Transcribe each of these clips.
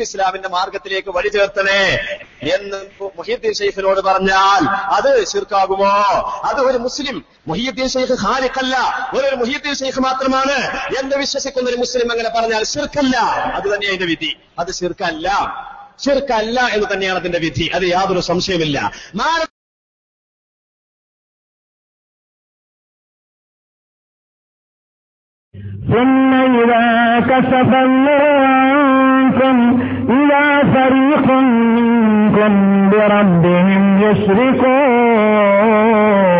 ഇസ്ലാമിന്റെ മാർഗത്തിലേക്ക് വഴി ചേർത്തണേ എന്ന് മുഹീദ്ദീൻ ഷെയ്ഖിനോട് പറഞ്ഞാൽ അത് ശിർക്കാകുമോ? അത് ഒരു മുസ്ലിം മുഹീദ്ദീൻ ഷെയ്ഖ് ഖാലിഖല്ല. ഒരു മുഹീദ്ദീൻ ഷെയ്ഖ് മാത്രമാണ് എന്ന് വിശ്വസിക്കുന്ന ഒരു മുസ്ലിം അങ്ങനെ പറഞ്ഞാൽ ശിർക്കല്ല. അത് തന്നെ അതിന്റെ വിധി. അത് ശിർക്കല്ല. ശിർക്കല്ല എന്ന് തന്നെയാണ് അതിന്റെ വിധി. അത് യാതൊരു സംശയമില്ല ثم إذا كشف الله عنكم إذا فريق منكم بربهم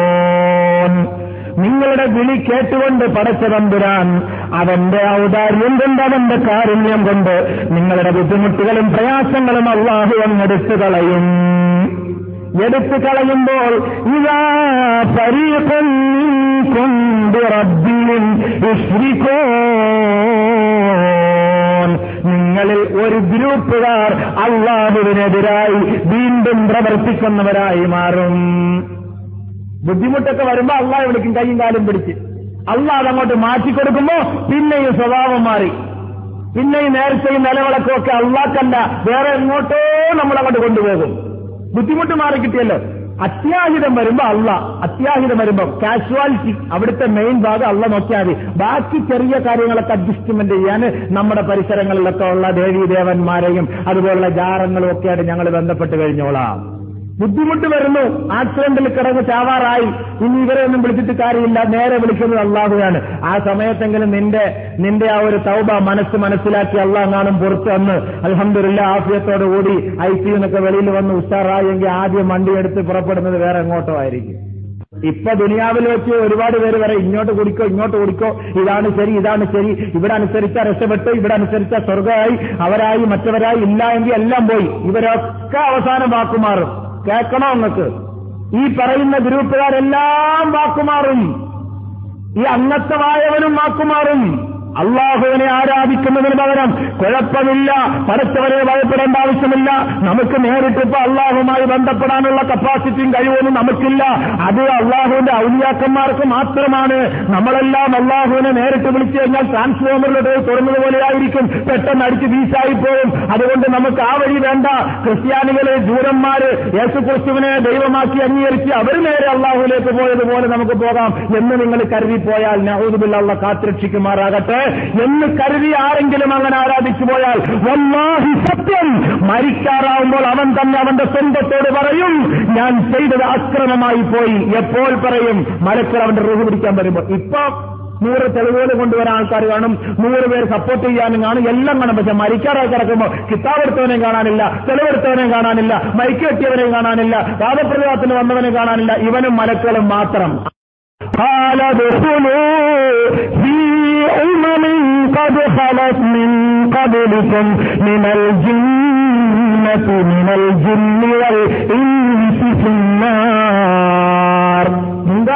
يشركون നിങ്ങളുടെ വിളി കേട്ടുകൊണ്ട് പടച്ച തമ്പുരാൻ അവന്റെ ഔദാര്യം കൊണ്ട് അവന്റെ കാരുണ്യം കൊണ്ട് നിങ്ങളുടെ ബുദ്ധിമുട്ടുകളും പ്രയാസങ്ങളും അള്ളാഹു അങ്ങെടുത്തു കളയും എടുത്തു കളയുമ്പോൾ ഇതാ പരീഖും നിങ്ങളിൽ ഒരു ഗ്രൂപ്പുകാർ അള്ളാഹുവിനെതിരായി വീണ്ടും പ്രവർത്തിക്കുന്നവരായി മാറും. ബുദ്ധിമുട്ടൊക്കെ വരുമ്പോ അള്ളാഹ് വിളിക്കും കൈയും കാലും പിടിച്ച്. അള്ളാഹ് അതങ്ങോട്ട് മാറ്റിക്കൊടുക്കുമ്പോ പിന്നെ ഈ സ്വഭാവം മാറി. പിന്നെ ഈ നേരത്തെയും നിലവിളക്കും ഒക്കെ അള്ളാഹ്ക്കല്ല വേറെ എങ്ങോട്ടോ നമ്മൾ അങ്ങോട്ട് കൊണ്ടുപോകും. ബുദ്ധിമുട്ട് മാറി കിട്ടിയല്ലോ അത്യാഹിതം വരുമ്പോ അല്ല അത്യാഹിതം വരുമ്പോ കാഷ്വാലിറ്റി അവിടുത്തെ മെയിൻ ഭാഗം അല്ല നോക്കിയാൽ മതി. ബാക്കി ചെറിയ കാര്യങ്ങളൊക്കെ അഡ്ജസ്റ്റ്മെന്റ് ചെയ്യാൻ നമ്മുടെ പരിസരങ്ങളിലൊക്കെ ഉള്ള ദേവീദേവന്മാരെയും അതുപോലുള്ള ജാരങ്ങളും ഒക്കെയായിട്ട് ഞങ്ങൾ ബന്ധപ്പെട്ട് കഴിഞ്ഞോളാം. ബുദ്ധിമുട്ട് വരുന്നു. ആക്സിഡന്റിൽ കിടന്ന് ചാവാറായി. ഇനി ഇവരെ ഒന്നും വിളിച്ചിട്ട് കാര്യമില്ല. നേരെ വിളിക്കുന്നത് അള്ളാഹുവാണ്. ആ സമയത്തെങ്കിലും നിന്റെ നിന്റെ ആ ഒരു തൗബ മനസ്സ് മനസ്സിലാക്കി അള്ളാഹ് പുറത്ത് വന്ന് അലഹമില്ല ആഫിയത്തോടു കൂടി ഐ സി എന്നൊക്കെ വെളിയിൽ വന്ന് ഉഷാറായെങ്കിൽ ആദ്യം വണ്ടി എടുത്ത് പുറപ്പെടുന്നത് വേറെ എങ്ങോട്ടോ ആയിരിക്കും. ഇപ്പൊ ദുനിയാവിൽ വെച്ച് ഒരുപാട് പേര് വരെ ഇങ്ങോട്ട് കുടിക്കോ ഇങ്ങോട്ട് കുടിക്കോ. ഇതാണ് ശരി ഇതാണ് ശരി. ഇവിടെ അനുസരിച്ച രക്ഷപ്പെട്ടു ഇവിടെ അനുസരിച്ച സ്വർഗമായി അവരായി മറ്റവരായി ഇല്ല എങ്കിൽ എല്ലാം പോയി. ഇവരൊക്കെ അവസാനം വാക്കുമാറും. കേൾക്കണോ നിങ്ങൾക്ക് ഈ പറയുന്ന ഗ്രൂപ്പുകാരെല്ലാം വാക്കുമാറും. ഈ അന്നത്തമായവനും വാക്കുമാറും. അള്ളാഹുവിനെ ആരാധിക്കുന്നതിന് പകരം കുഴപ്പമില്ല പരസ്പരെ ഭയപ്പെടേണ്ട ആവശ്യമില്ല. നമുക്ക് നേരിട്ട് ഇപ്പൊ അള്ളാഹുമായി ബന്ധപ്പെടാനുള്ള കപ്പാസിറ്റിയും കഴിവൊന്നും നമുക്കില്ല. അത് അള്ളാഹുവിന്റെ ഔലിയാക്കന്മാർക്ക് മാത്രമാണ്. നമ്മളെല്ലാം അള്ളാഹുവിനെ നേരിട്ട് വിളിച്ചു കഴിഞ്ഞാൽ ട്രാൻസ്ഫോമറിൽ തുറന്നത് പോലെയായിരിക്കും. പെട്ടെന്ന് അടിച്ച് പോകും അതുകൊണ്ട് നമുക്ക് ആ വഴി വേണ്ട. ക്രിസ്ത്യാനികൾ ജൂരന്മാര് യേശുക്രിസ്തുവിനെ ദൈവമാക്കി അംഗീകരിച്ച് അവർ നേരെ അള്ളാഹുലേക്ക് പോയതുപോലെ നമുക്ക് പോകാം എന്ന് നിങ്ങൾ കരുതിപ്പോയാൽ നഹൂദുബില്ല കാത്തുരക്ഷിക്കുമാറാകട്ടെ. എന്ന് കരുതി ആരെങ്കിലും അങ്ങനെ ആരാധിച്ചു പോയാൽ വല്ലാഹി സത്യം മരിക്കാറാവുമ്പോൾ അവൻ തന്നെ അവന്റെ സ്വന്തത്തോട് പറയും ഞാൻ ചെയ്തത് അക്രമമായി പോയി. എപ്പോൾ പറയും? മലക്കൾ അവന്റെ റൂഹ് പിടിക്കാൻ വരുമ്പോൾ. ഇപ്പൊ നൂറ് തെളിവുകൾ കൊണ്ടുവരാൻ ആൾക്കാർ കാണും. നൂറ് പേര് സപ്പോർട്ട് ചെയ്യാനും കാണും. എല്ലാം കാണും. പക്ഷെ മരിക്കാറായി കിടക്കുമ്പോൾ കിതാബെടുത്തവനെയും കാണാനില്ല തെളിവെടുത്തവനെയും കാണാനില്ല മൈക്ക് കെട്ടിയവനെയും കാണാനില്ല വാദപ്രതിവാദത്തിന് വന്നവനെ കാണാനില്ല. ഇവനും മലക്കളും മാത്രം. خلت من قبلكم من الجنة من الجن والإنس في النار.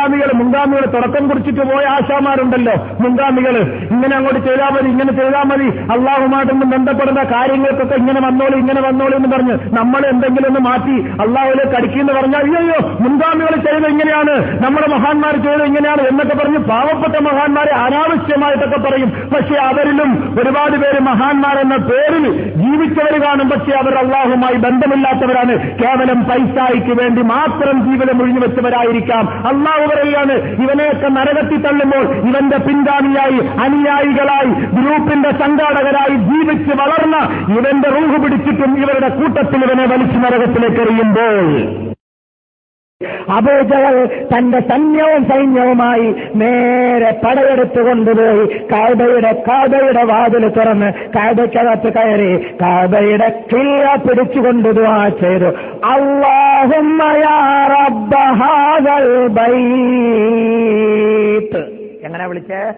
മുൻഗാമികൾ മുൻഗാമികൾ തുടക്കം കുറിച്ചിട്ട് പോയ ആശാമാരുണ്ടല്ലോ. മുൻഗാമികൾ ഇങ്ങനെ അങ്ങോട്ട് ചെയ്താൽ മതി ഇങ്ങനെ ചെയ്താൽ മതി. അള്ളാഹുമായിട്ടൊന്നും ബന്ധപ്പെടുന്ന കാര്യങ്ങൾക്കൊക്കെ ഇങ്ങനെ വന്നോളൂ ഇങ്ങനെ വന്നോളൂ എന്ന് പറഞ്ഞ് നമ്മൾ എന്തെങ്കിലും ഒന്ന് മാറ്റി അള്ളാഹുലേക്ക് കടിക്കുന്നു പറഞ്ഞാൽ അയ്യോ മുൻഗാമികൾ ചെയ്തത് ഇങ്ങനെയാണ് നമ്മുടെ മഹാന്മാർ ചെയ്തത് ഇങ്ങനെയാണ് എന്നൊക്കെ പറഞ്ഞ് പാവപ്പെട്ട മഹാന്മാരെ അനാവശ്യമായിട്ടൊക്കെ പറയും. പക്ഷെ അവരിലും ഒരുപാട് പേര് മഹാന്മാരെന്ന പേരിൽ ജീവിച്ചവർ കാണും. പക്ഷെ അവർ അള്ളാഹുമായി ബന്ധമില്ലാത്തവരാണ്. കേവലം പൈസായിക്ക് വേണ്ടി മാത്രം ജീവിതം ഒഴിഞ്ഞു വെച്ചവരായിരിക്കാം. അള്ളാഹു പറയുകയാണ് ഇവനെയൊക്കെ നരകത്തി തള്ളുമ്പോൾ ഇവന്റെ പിൻഗാമിയായി അനുയായികളായി ഗ്രൂപ്പിന്റെ സംഘാടകരായി ജീവിച്ച് വളർന്ന ഇവന്റെ റൂഹ് പിടിച്ചിട്ടും ഇവരുടെ കൂട്ടത്തിൽ ഇവനെ വലിച്ചു നരകത്തിലേക്ക് എറിയുമ്പോൾ അബൂജഹൽ തന്റെ സൈന്യവും സൈന്യവുമായി നേരെ പടയെടുത്തു കൊണ്ടുപോയി കാബയുടെ കാബയുടെ വാതിൽ തുറന്ന് കാബയ്ക്കകത്ത് കയറി കാബയുടെ കിള്ള പിടിച്ചുകൊണ്ട് ദുആ ചെയ്തു. എങ്ങനെ വിളിച്ചേ?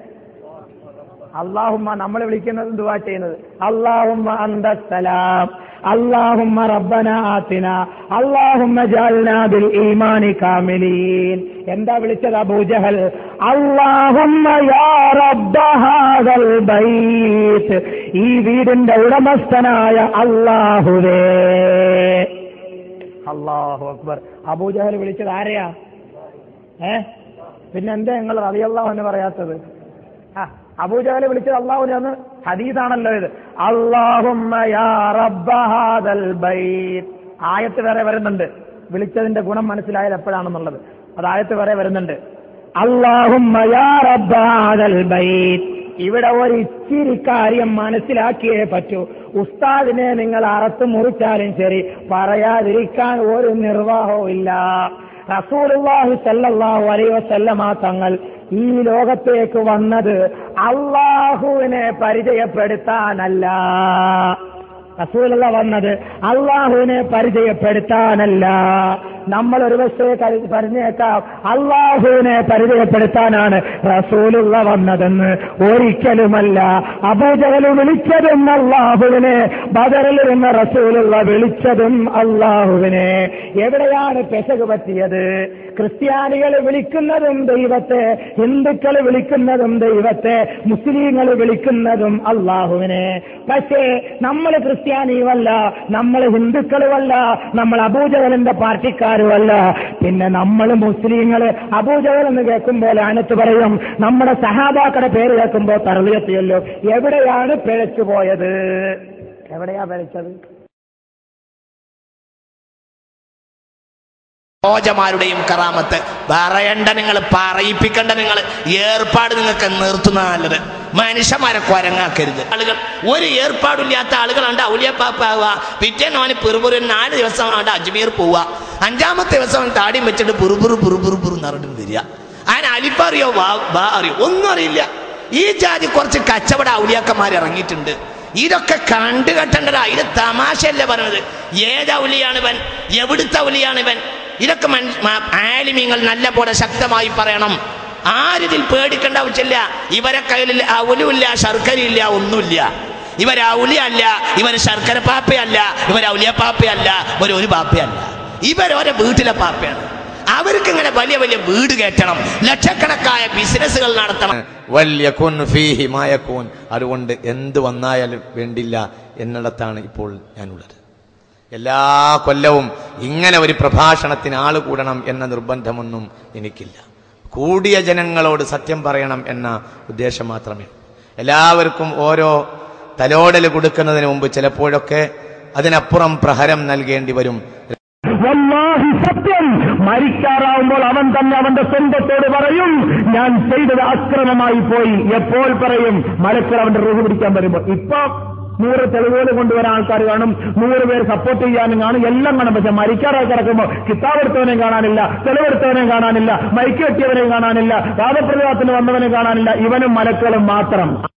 അള്ളാഹുമ്മ നമ്മൾ വിളിക്കുന്നത് ദുവാ ചെയ്യുന്നത്. അള്ളാഹുമ്മ അന്തസ്സലാം. അള്ളാഹുമ്മ റബ്ബനാത്തിന അള്ളാഹുമ്മ ജാൽനാബിൽ ഈമാനി കാമിലീൻ. എന്താ വിളിച്ചത് അബൂജഹൽ അള്ളാഹുമ്മ യാ റബ്ബ ഹാദൽ ബൈത്ത്. ഈ വീടിന്റെ ഉടമസ്ഥനായ അള്ളാഹുവേ അള്ളാഹു അക്ബർ. അബൂജഹൽ വിളിച്ചത് ആരെയാ? ഏ? പിന്നെന്താ ഞങ്ങൾ നിങ്ങൾ റളിയല്ലാഹു എന്ന് പറയാത്തത്? അബൂജഹലെ വിളിച്ചത് അള്ളാഹുവിനെ ഹദീസാണല്ലോ ഇത്. ആയത്ത് വരെ വരുന്നുണ്ട്. വിളിച്ചതിന്റെ ഗുണം മനസ്സിലായത് എപ്പോഴാണെന്നുള്ളത്. അത് ആയത്ത് വരെ വരുന്നുണ്ട്. ഇവിടെ ഒരു ഇച്ചിരി കാര്യം മനസ്സിലാക്കിയേ പറ്റൂ. ഉസ്താദിനെ നിങ്ങൾ അറത്ത് മുറിച്ചാലും ശരി പറയാതിരിക്കാൻ ഒരു നിർവാഹവും ഇല്ല. റസൂലുള്ളാഹി സല്ലാഹു അലൈഹി വസല്ലമ തങ്ങൾ ഈ ലോകത്തേക്ക് വന്നത് അള്ളാഹുവിനെ പരിചയപ്പെടുത്താനല്ല. റസൂലുള്ള വന്നത് അള്ളാഹുവിനെ പരിചയപ്പെടുത്താനല്ല. നമ്മൾ ഒരു പക്ഷേ പറഞ്ഞേക്കാം അള്ളാഹുവിനെ പരിചയപ്പെടുത്താനാണ് റസൂലുള്ള വന്നതെന്ന്. ഒരിക്കലുമല്ല അബൂജഹൽ വിളിച്ചതും അള്ളാഹുവിനെ ബദറിലിരുന്ന റസൂലുള്ള വിളിച്ചതും അള്ളാഹുവിനെ. എവിടെയാണ് പെശക് പറ്റിയത്? ക്രിസ്ത്യാനികൾ വിളിക്കുന്നതും ദൈവത്തെ ഹിന്ദുക്കൾ വിളിക്കുന്നതും ദൈവത്തെ മുസ്ലിങ്ങൾ വിളിക്കുന്നതും അള്ളാഹുവിനെ. പക്ഷേ നമ്മൾ ക്രിസ്ത്യാനിയുമല്ല നമ്മൾ ഹിന്ദുക്കളുമല്ല നമ്മൾ അബൂജഹലിന്റെ പാർട്ടിക്കാരുമല്ല. പിന്നെ നമ്മൾ മുസ്ലിങ്ങൾ അബൂജകൽ എന്ന് കേൾക്കുമ്പോൾ അനത്ത് പറയും നമ്മുടെ സഹാബാക്കളുടെ പേര് കേൾക്കുമ്പോൾ തറളിയെത്തിയല്ലോ എവിടെയാണ് പിഴച്ചു പോയത് എവിടെയാ പിഴച്ചത്? ഭോജമാരുടെയും കറാമത്ത്. പറയണ്ട നിങ്ങൾ പറയിപ്പിക്കണ്ട നിങ്ങൾ ഏർപ്പാട് നിങ്ങൾക്ക് നിർത്തുന്ന നല്ലത്. മനുഷ്യന്മാരെ കുരങ്ങാക്കരുത് ആളുകൾ ഒരു ഏർപ്പാടില്ലാത്ത ആളുകളുണ്ട് ഔലിയപ്പാപ്പാവുക പിറ്റേന്ന് അവന് പിറുപുറു നാല് ദിവസം അവന്റെ അജ്മീർ പോവുക. അഞ്ചാമത്തെ ദിവസം അവൻ താടിയും വെച്ചിട്ട് പുറുപുറു പുറുപുറു പുറു നിറഞ്ഞു വരിക. അതിന് അലിപ്പറിയോ വാ ബാ അറിയോ? ഒന്നും അറിയില്ല. ഈ ജാതി കുറച്ച് കച്ചവട ഔലിയാക്കന്മാർ ഇറങ്ങിയിട്ടുണ്ട്. ഇതൊക്കെ കണ്ടു കെട്ടണ്ടടാ ഇത് തമാശയല്ലേ പറഞ്ഞത്. ഏത് ഔലിയാണ് ഇവൻ? എവിടുത്തെ ഔലിയാണ് ഇവൻ? ഇതൊക്കെ ആലിമീങ്ങൾ നല്ല പോലെ ശക്തമായി പറയണം. ആരിതിൽ പേടിക്കേണ്ട ആവശ്യമില്ല ഇവരെ കയ്യിൽ അവലുമില്ല ശർക്കരയില്ല ഒന്നുമില്ല. ഇവർ ഔലിയല്ല ഇവർ ശർക്കര പാപ്പയല്ല ഇവർ ഔലിയ പാപ്പയല്ല ഇവർ ഒരു പാപ്പയല്ല. ഇവരോരെ വീട്ടിലെ പാപ്പയാണ്. അവർക്ക് ഇങ്ങനെ വലിയ വലിയ വീട് കയറ്റണം ലക്ഷക്കണക്കായ ബിസിനസ്സുകൾ നടത്തണം. വല്യകുൻ ഫീഹി മായക്കൂൻ അതുകൊണ്ട് എന്ത് വന്നായാലും വേണ്ടില്ല എന്നിടത്താണ് ഇപ്പോൾ ഞാനുള്ളത്. എല്ലാ കൊല്ലവും ഇങ്ങനെ ഒരു പ്രഭാഷണത്തിന് ആൾ കൂടണം എന്ന നിർബന്ധമൊന്നും എനിക്കില്ല. കൂടിയ ജനങ്ങളോട് സത്യം പറയണം എന്ന ഉദ്ദേശം മാത്രമേ എല്ലാവർക്കും ഓരോ തലോടൽ കൊടുക്കുന്നതിന് മുമ്പ് ചിലപ്പോഴൊക്കെ അതിനപ്പുറം പ്രഹരം നൽകേണ്ടി വരും. സത്യം. മരിക്കാറാവുമ്പോൾ അവൻ തന്നെ അവന്റെ സ്വന്തത്തോട് പറയും. ഞാൻ ചെയ്തത് അക്രമമായി പോയി. എപ്പോൾ പറയും? മലക്കൾ അവന്റെ റൂഹ് പിടിക്കാൻ വരുമ്പോൾ ഇപ്പൊ നൂറ് തെളിവുകൾ കൊണ്ടുവരാൻ ആൾക്കാർ കാണും. നൂറ് പേര് സപ്പോർട്ട് ചെയ്യാനും കാണും. എല്ലാം കാണും. പക്ഷെ മരിക്കാറായി കിടക്കുമ്പോൾ കിതാബ് എടുത്തവനെയും കാണാനില്ല തെളിവെടുത്തവനെയും കാണാനില്ല മൈക്ക് കെട്ടിയവനെയും കാണാനില്ല വാദപ്രതിവാദത്തിന് വന്നവനെ കാണാനില്ല. ഇവനും മലക്കളും മാത്രം.